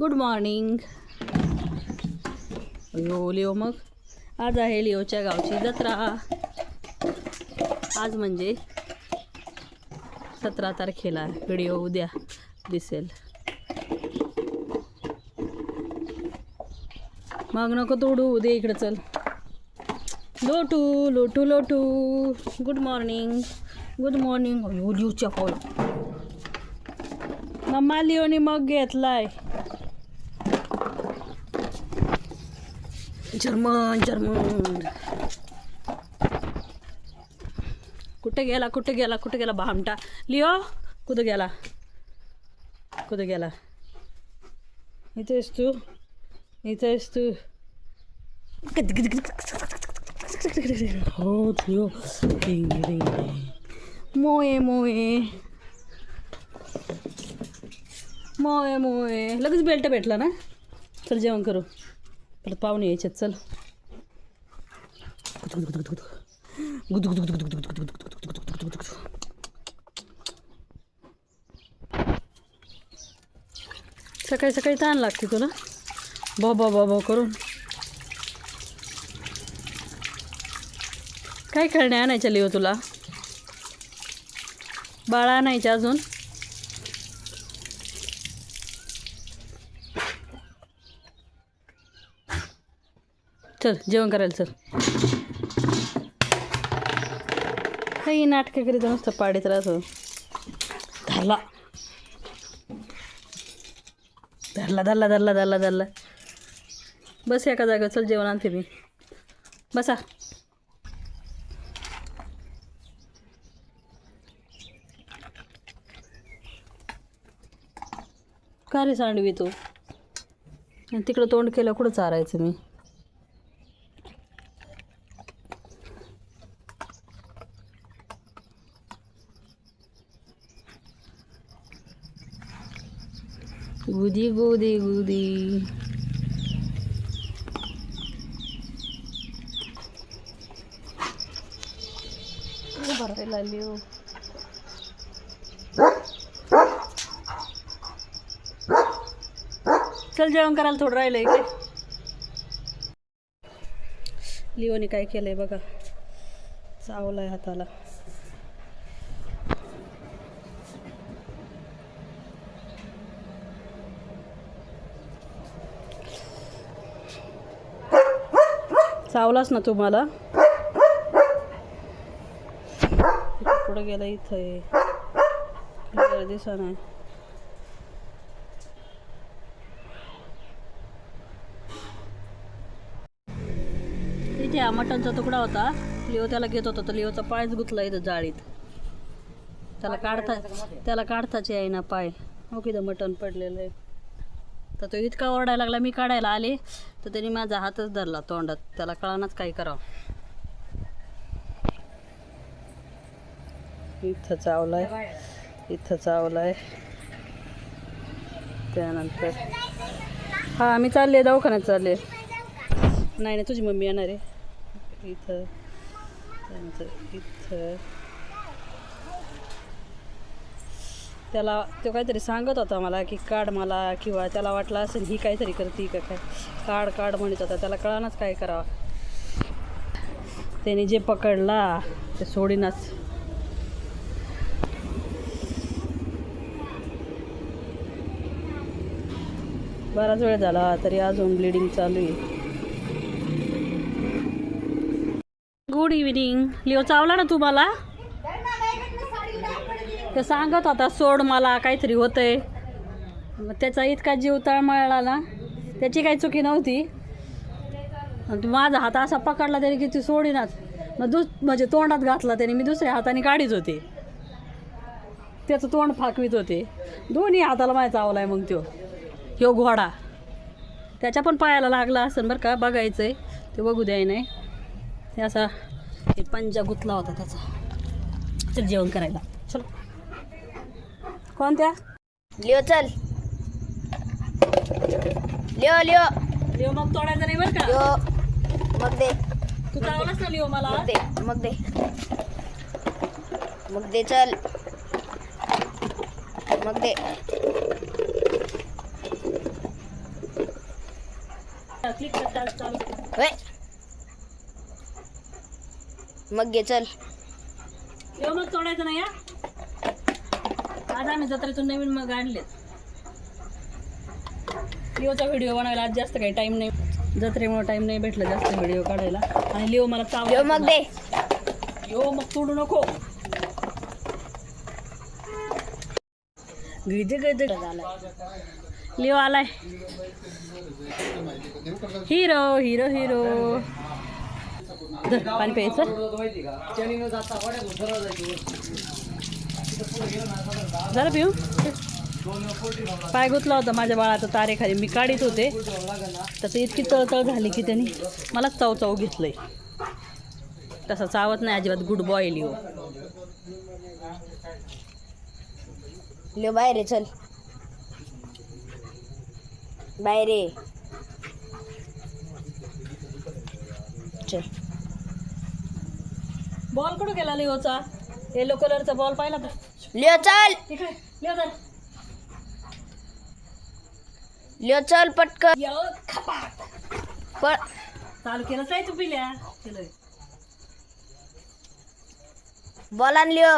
Good morning Leo Leo मग. आज आहे लिओच्या गावची जत्रा. आज म्हणजे सतरा तारखेला व्हिडिओ उद्या दिसेल. मग नको तोडू उद्या इकडे चल. Lotu Lotu Lotu. Good morning good morning लिओच्या कॉल मम्मा लिओने मग घेतलाय. German German. कुठे गेला कुठे गेला कुठे गेला भामटा? लिओ कुठं गेला? कुठं गेला? इथे तू. इथे तू. हो लिओ. मोये मोये मोये मोये लगेच बेल्ट भेटला ना? चल जेवण करू. परत पाहुणे यायच्यात चल. सकाळी सकाळी ताण लागते तुला. बा बा बा बा करून. काय खेळणे आणायच्या लिओ तुला? बाळा आणायच्या अजून? चल जेवण करायला चल. काही नाटकं करीत नुसतं पाडीत राहतो. धरला. धरला धरला धरला धरला धरला. बस एका जागेवर चल जेवण आणते मी. बसा. का रे सांडवी तू? तिकडं तोंड केलं कुठं चारायचं मी? गुदी गुदी गुदी. भरायला लिओ हो. चल जेवण करायला थोडं राहिलंय काय लिओने काय केलंय बघा. चावलाय हाताला. चावलाच ना तुम्हाला? पुढे गेला इथं आहे दिसा नाही. इथे हा मटणचा तुकडा होता. लिओ त्याला घेत होता तर लिओचा पायच गुतला इथं जाळीत. त्याला काढता त्याला काढताच आहे ना पाय. हो किती मटण पडलेलं आहे. तर तो इतका ओरडायला लागला मी काढायला आले. तर त्याने माझा हातच धरला तोंडात. त्याला कळानच काय करावं. इथं चावलाय. इथं चावलाय. त्यानंतर हा मी चालले दवाखान्यात चालले. नाही नाही तुझी मम्मी येणार आहे. इथं त्यानंतर इथं. त्याला तो काहीतरी सांगत होता मला की काढ मला किंवा त्याला वाटलं असेल ही काहीतरी करते का काय. काढ काढ म्हणत होता. त्याला कळानच काय करावं. त्याने जे पकडला ते सोडीनच. बराच वेळ झाला तरी अजून ब्लिडिंग चालू आहे. गुड इव्हिनिंग लिओ चावला ना तुम्हाला ते सांगत होता सोड मला काहीतरी होतंय. मग त्याचा इतका जीव तळमळला ना त्याची काही चुकी नव्हती. आणि माझा हात असा पकडला त्याने की ती सोडीनाच. मग दुस म्हणजे तोंडात घातला त्याने मी दुसऱ्या हाताने काढीत होते. त्याचं तोंड फाकवीत होते. दोन्ही हाताला माहीत आवला आहे मग तो ह्यो घोडा. त्याच्या पण पायाला लागला असेल बरं का बघायचं आहे ते बघू द्याय नाही ते असा हे पंजा गुतला होता त्याचा. चल जेवण करायला. कोणत्या? लिओ चल. Leo Leo. लिओ मग तोडायचं नाही बरं का? लिओ. मग दे. तू चावलास ना लिओ मला? मग दे मग दे. मग दे चल. मग दे. क्लिक चाल होय. मग घे चल. येऊ मग तोडायचं नाही या आज आम्ही जत्रेतून नवीन मग आणलेत. लिओचा व्हिडिओ बनवायला आज जास्त काही टाईम नाही. जत्रेमुळे टाईम नाही भेटला जास्त व्हिडिओ काढायला. आणि लिओ मला चाव मग दे. लिओ मग तोडू नको. गिज गिज लिओ आलाय. Hero hero hero. पाणी प्यायचं. झालं पिऊ? पाय गुतला होता माझ्या बाळाचा तारेखाली. मी काढीत होते. त्याचं इतकी तळतळ झाली की त्यांनी मलाच चाव चाव घेतलंय. तसा चावत नाही अजिबात गुड बॉय लिओ लिओ बाहेर चल. बाहेर चल. बॉल कुठं गेला लिओचा येलो कलरचा बॉल पाहिला का? लिओ चल. लिओ चल लिओ चल पटकन. यो, खपाट. पळ चालू केलंच आहे तू पिल्या. केलंय. बॉल आण लिओ.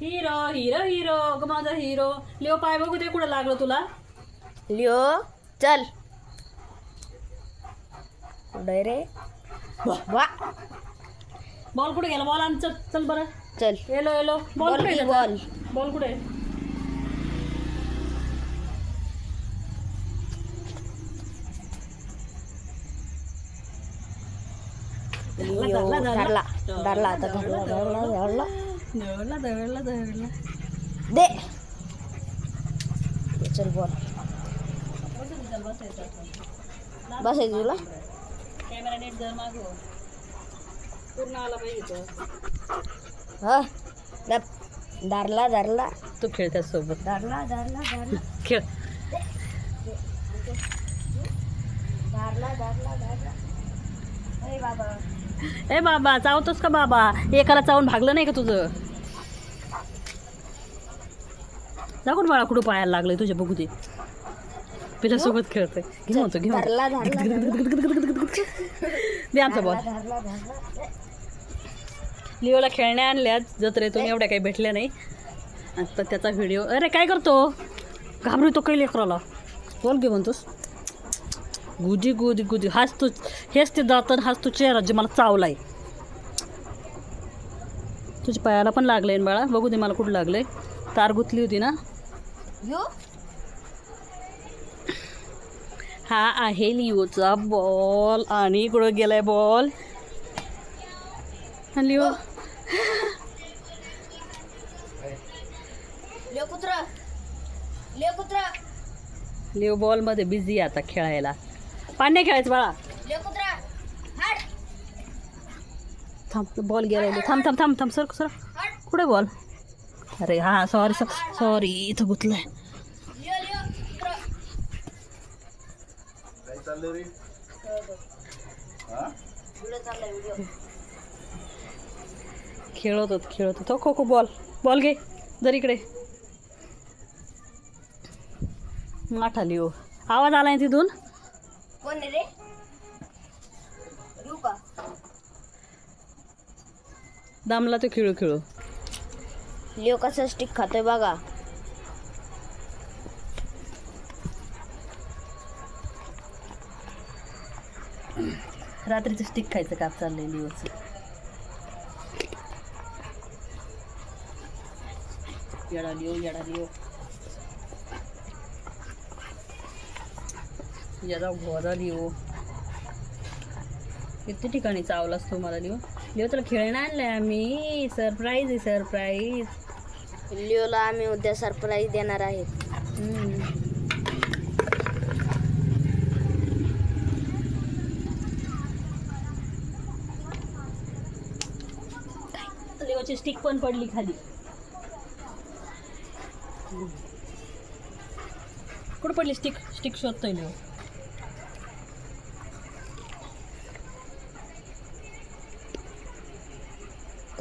हिरो हिरो हिरो ग माझा हिरो लिओ पाय बघू दे कुठं लागलं तुला. लिओ चल. कुठं रे? वा. बॉल कुठे गेला? बॉल आण चल चल बरं. चल. येलो येलो बॉल कुठे गेला? बॉल. बॉल कुठे? धरला. धरला आता. धरला धरला धरला. दळला दळला दळला दे चल बॉल बस आहे तुला कॅमेरा नेट जर मागव पूर्ण आला पाहिजे तो हा गप. धरला धरला तू खेळ सोबत धरला धरला धरला खेळ धरला धरला धरला अरे बाबा ए बाबा चावतोस का बाबा? एकाला चावून भागलं नाही का तुझं? दाखवून बाळा कुठं पायाला लागलंय तुझ्या बघू दे. पिला सोबत खेळतोय. घेऊन धरला धरला दे आमचा बॉल. लिओला खेळण्या आणल्यात जत्रेतून एवढ्या काही भेटल्या नाही. आता त्याचा व्हिडिओ अरे काय करतो? घाबरतो काही लेकराला. बोल घे म्हणतोस. गुजी गुदी गुदी. हाच तू हेच ते दातन हाच तू चेहरा जे मला चावलाय. तुझ्या पायाला पण लागलंय ना बाळा. बघू दे मला कुठं लागलंय. तार गुतली होती ना. यो. हा आहे लिओचा बॉल. आणि कुठं गेलाय बॉल. लिओ. लिओ बॉलमध्ये बिझी आता खेळायला. पाणी खेळायचं बाळा. थांब बॉल गेला थांब थांब थांब थांब सर सर. कुठे बॉल अरे हा सॉरी सॉरी इथं गुतलंय. खेळत होत खेळत होत. खो खो बॉल बॉल घे जर इकडे. माठा लिओ आवाज आलाय तिथून? कोण रे? येऊ का? दामला तो खेळू खेळू. लिओ कसा स्टिक खातोय बघा. रात्रीचं स्टिक खायचं काप चाललंय लिओचं. येडा लिओ येडा लिओ. येडा भोरा लिओ किती ठिकाणी चावलास तू मला लिओ लिओ तुला खेळणं आणलंय आम्ही. सरप्राईज आहे सरप्राईज लिओला आम्ही उद्या सरप्राईज देणार आहे. लिओची स्टिक पण पडली खाली. कुठं पडली स्टिक स्टिक शोधतोय लिओ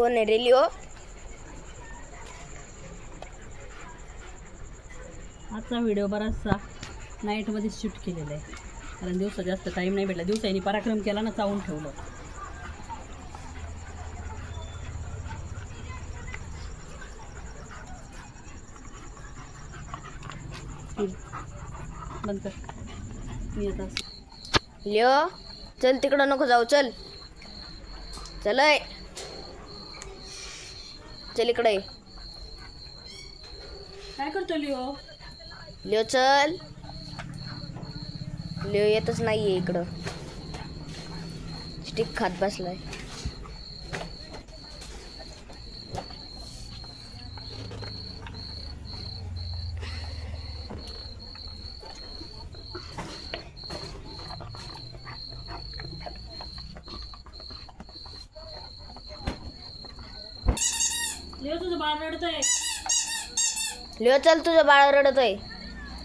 रे लिओ आजचा व्हिडिओ बराचसा नाईटमध्ये शूट केलेला आहे. कारण दिवसा जास्त टाईम नाही भेटला. दिवसानी पराक्रम केला ना चावून ठेवलं. हम्म. बंद कर. मी आता लिओ चल तिकडं नको जाऊ चल. चल ऐ. चल इकडे. काय करतो लिओ? लिओ चल. लिओ येतच नाहीये इकडं. स्टिक खात बसलाय लिओ तुझं बाळ रडतंय. लिओ चल तुझं बाळ रडतोय.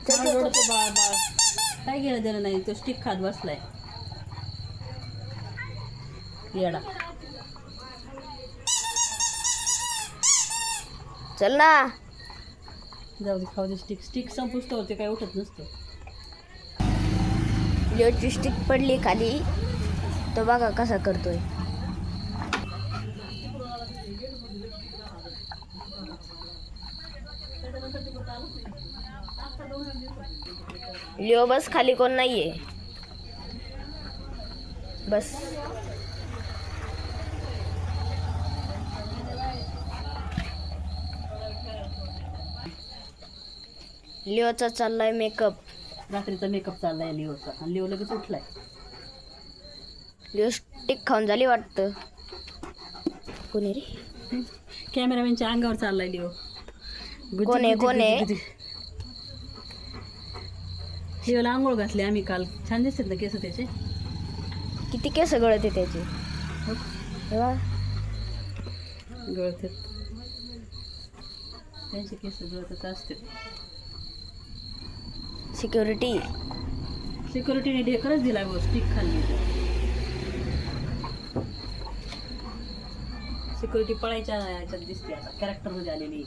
बाळ रडतं बाळ बाळ. काय गेलं त्याला नाही तो स्टिक खात बसलाय. येडा. चल ना. जाऊ दे खाऊ दे स्टिक स्टिक संपुस्त होते काय उठत नसतं. लिओची स्टिक पडली खाली. तो बघा कसा करतोय. लिओ बस खाली कोण नाहीये. बस. लिओचा चाललाय मेकअप. रात्रीचा मेकअप चाललाय लिओचा. आणि लिओ लगेच उठलाय. लिओ स्टिक खाऊन झाली वाटतं. कोणी रे? कॅमेरामॅनच्या अंगावर चाललाय लिओ. कोण आहे, कोण आहे? लिओला आंघोळ घातली आम्ही काल. छान दिसतात ना केस त्याचे? किती केस गळते त्याचे? हो. गळतात. त्यांचे केस गळतात असते सिक्युरिटी? सिक्युरिटीने ढेकरच दिला गो स्टिक खाल्ली सिक्युरिटी पळायच्या याच्यात दिसते आता कॅरेक्टरमध्ये आलेली.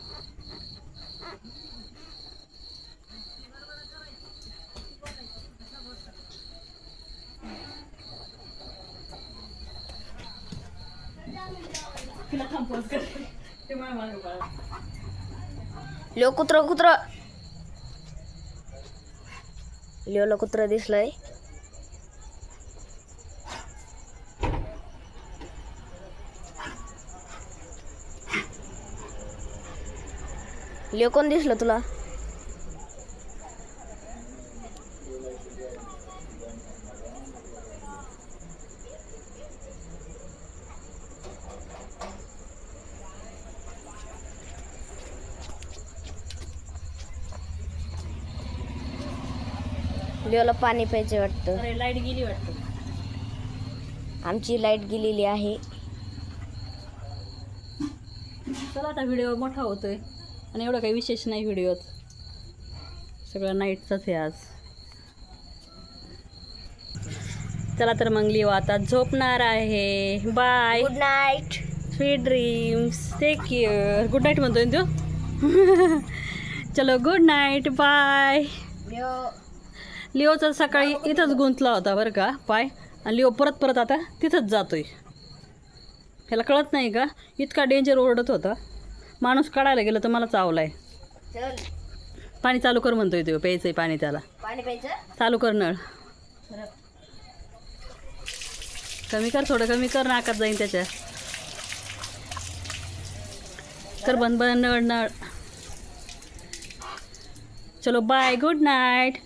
तिला लिओ कुत्र कुत्र. लिओला कुत्र दिसलंय. लिओ कोण दिसलं तुला? लिओला पाणी प्यायचं वाटतं. अरे लाइट गेली वाटतं. आमची लाइट गेलेली आहे. चला आता व्हिडिओ मोठा होतोय. आणि एवढं काही विशेष नाही व्हिडिओत. सगळं नाईटचंच आहे आज. चला तर मग लिओ आता झोपणार आहे. Bye good night sweet dreams take care good night म्हणतोय ना तो? चलो गुड नाईट बाय लिओ. लिओचा सकाळी इथंच गुंतला होता बरं का पाय. आणि लिओ परत परत आता तिथंच जातोय. ह्याला कळत नाही का? इतका डेंजर ओरडत होता. माणूस काढायला गेलं तर मला चावलाय. चल. पाणी चालू कर म्हणतोय तो प्यायचंय पाणी त्याला. पाणी प्यायचं? चालू कर नळ. कमी कर थोडं कमी कर नाकात जाईन त्याच्या. कर बंद बंद नळ नळ. चलो बाय गुड नाईट